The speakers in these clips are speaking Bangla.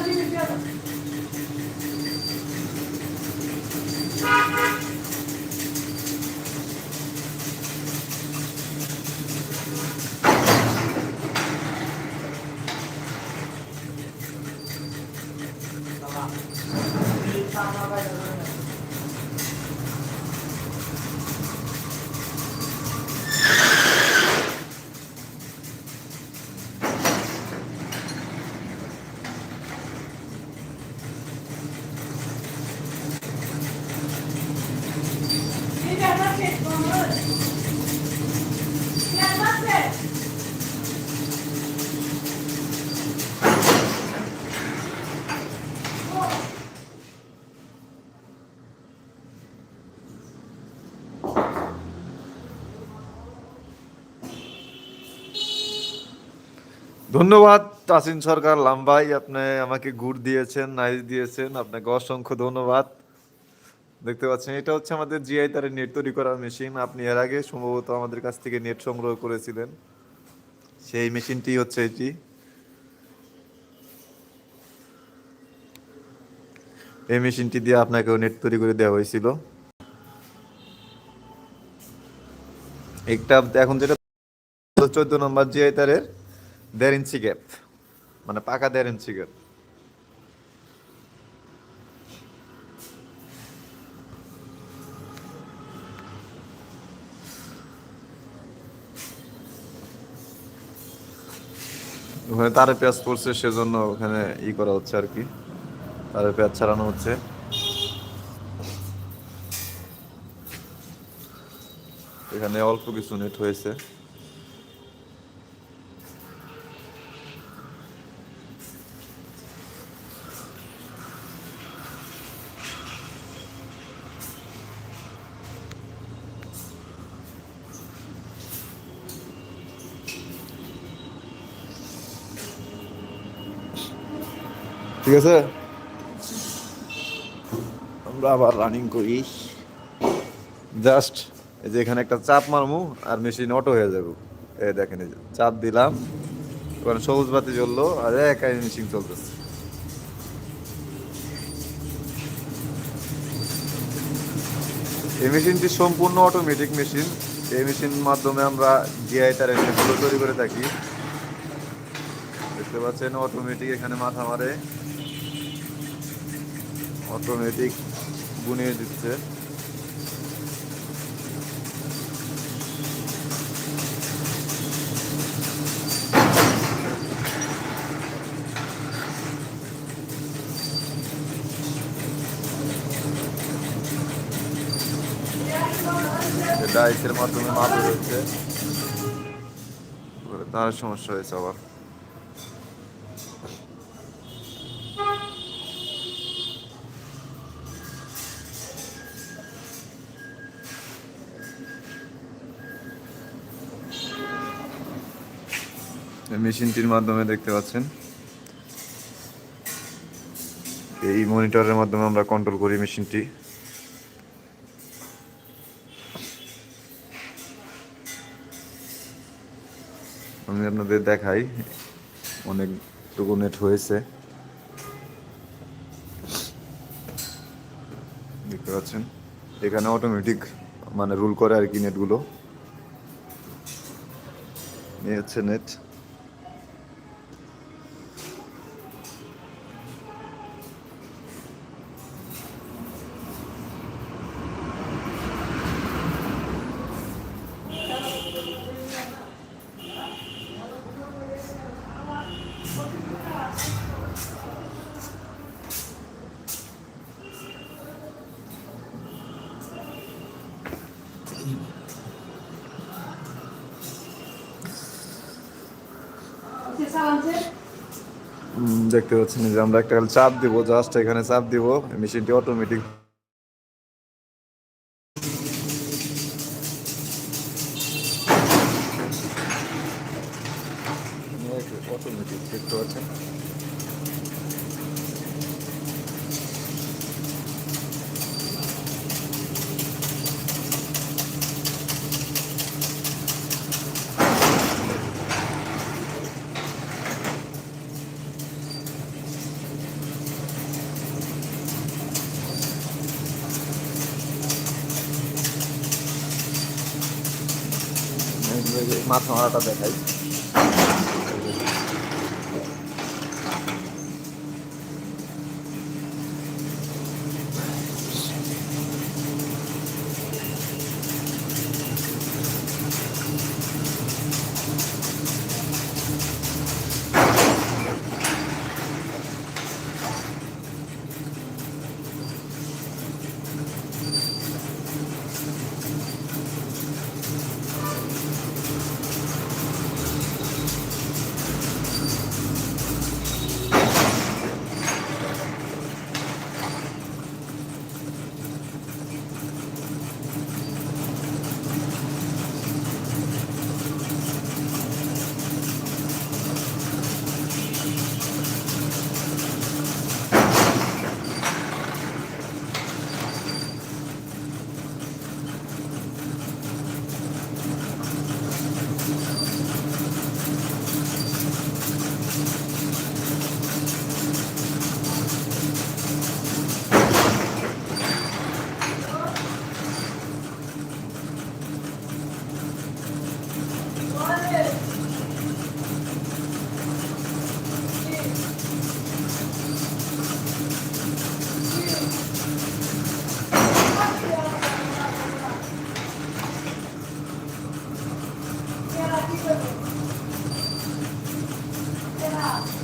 Подожди, ребята. ধন্যবাদ, তাসিন সরকার, লাম্বাই, আপনি আমাকে গুড় দিয়েছেন নাইস দিয়েছেন, আপনাকে অসংখ্য ধন্যবাদ। দেখতে পাচ্ছেন, এটা হচ্ছে আমাদের জিআই তারের নেট তৈরি করার মেশিন। আপনি এর আগে সম্ভবত আমাদের কাছ থেকে নেট সংগ্রহ করেছিলেন। সেই মেশিনটি হচ্ছে এটি। এই মেশিনটি দিয়ে আপনাকেও নেট তৈরি করে দেওয়া হয়েছিল। একটা, এখন যেটা, চোদ্দ নম্বর জিআই তারের দেড় ইঞ্চি গ্যাপ মানে পাকা দেড় ইঞ্চি গ্যাপ ওখানে তারে পেঁয়াজ পড়ছে, সেজন্য ওখানে ই করা হচ্ছে আর কি। তারে পেঁয়াজ ছাড়ানো হচ্ছে। এখানে অল্প কিছু নেট হয়েছে। ঠিক আছে? আমরা আবার রানিং করি। জাস্ট এই যে এখানে একটা চাপ মারমু আর মেশিন অটো হয়ে যাবে। এই দেখেন চাপ দিলাম। ওখানে সবুজ বাতি জ্বললো আর একাই মেশিন চলতেছে। এই মেশিনটি সম্পূর্ণ অটোমেটিক মেশিন এই মেশিন মাধ্যমে আমরা জিআই তার এগুলো তৈরি করে থাকি। দেখতে পাচ্ছেন অটোমেটিক এখানে মাথা মারে। অটোমেটিক বুনিয়ে দিচ্ছে ডাইসের মাধ্যমে মাপ হচ্ছে তার সমস্যা হয়েছে আবার এই মেশিনটির মাধ্যমে দেখতে পাচ্ছেন। এই মনিটরের মাধ্যমে আমরা কন্ট্রোল করি মেশিনটি। আমি আপনাদের দেখাই, অনেকটুকু নেট হয়েছে। দেখতে পাচ্ছেন, এখানে অটোমেটিক মানে রুল করে আর কি নেটগুলো এই হচ্ছে নেট দেখতে পাচ্ছেন যে আমরা একটা চাপ দিব জাস্ট এখানে চাপ দিব, মেশিনটি অটোমেটিক অটোমেটিক দেখতে পাচ্ছেন? মাথা মারাটা দেখাই। Yeah.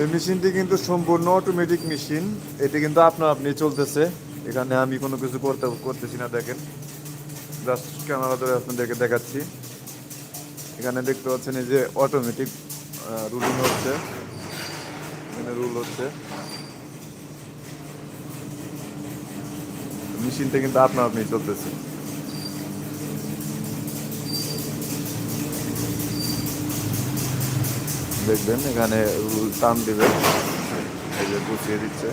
এই মেশিনটি কিন্তু সম্পূর্ণ অটোমেটিক মেশিন এটি কিন্তু আপনার আপনি চলতেছে। এখানে আমি কোনো কিছু করতে, করতেছি না, দেখেন। জাস্ট ক্যামেরা ধরে আপনাদেরকে দেখাচ্ছি। এখানে দেখতে পাচ্ছেন এই যে অটোমেটিক রুলিং হচ্ছে। এখানে রুল হচ্ছে। মেশিনটা কিন্তু আপনার আপনি চলতেছে। দেখবেন, এখানে টান দিবে। এই যে গুছিয়ে দিচ্ছে।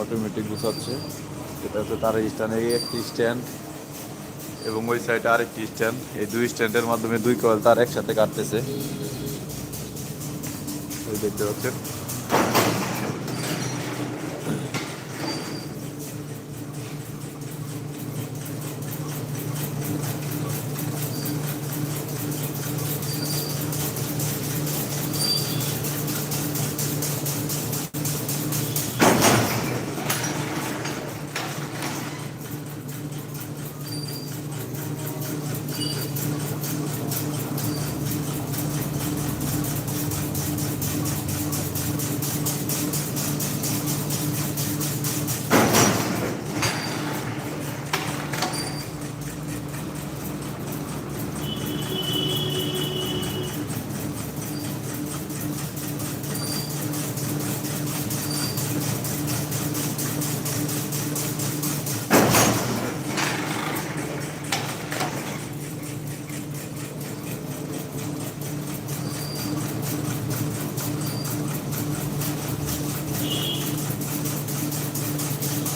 অটোমেটিক গুছাচ্ছে। এটা হচ্ছে তার স্ট্যান্ড। এই একটি স্ট্যান্ড এবং ওই সাইডে আরেকটি স্ট্যান্ড। এই দুই স্ট্যান্ডের মাধ্যমে দুই কয়েল তার একসাথে কাটতেছে। দেখতে পাচ্ছেন।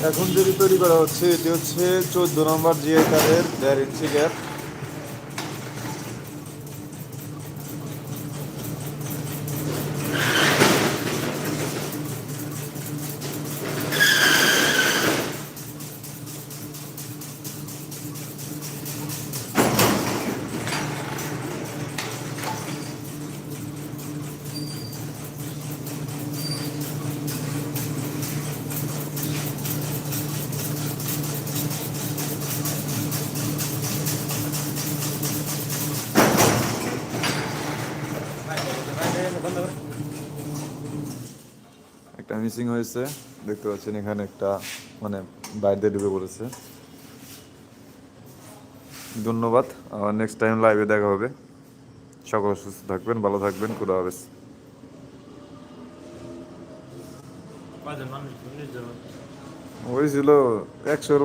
এখন যেটি তৈরি করা হচ্ছে এটি হচ্ছে চোদ্দ নম্বর জিএ কারের দেড় ইঞ্চি একটা মিসিং হয়েছে দেখতে পাচ্ছেন এখানে একটা মানে বাইরে ডুবে পড়েছে। ধন্যবাদ নেক্সট টাইম লাইভে দেখা হবে। সকল সুস্থ থাকবেন ভালো থাকবেন খুদা হাফেজ। নির্জন ওই ছিল একশোর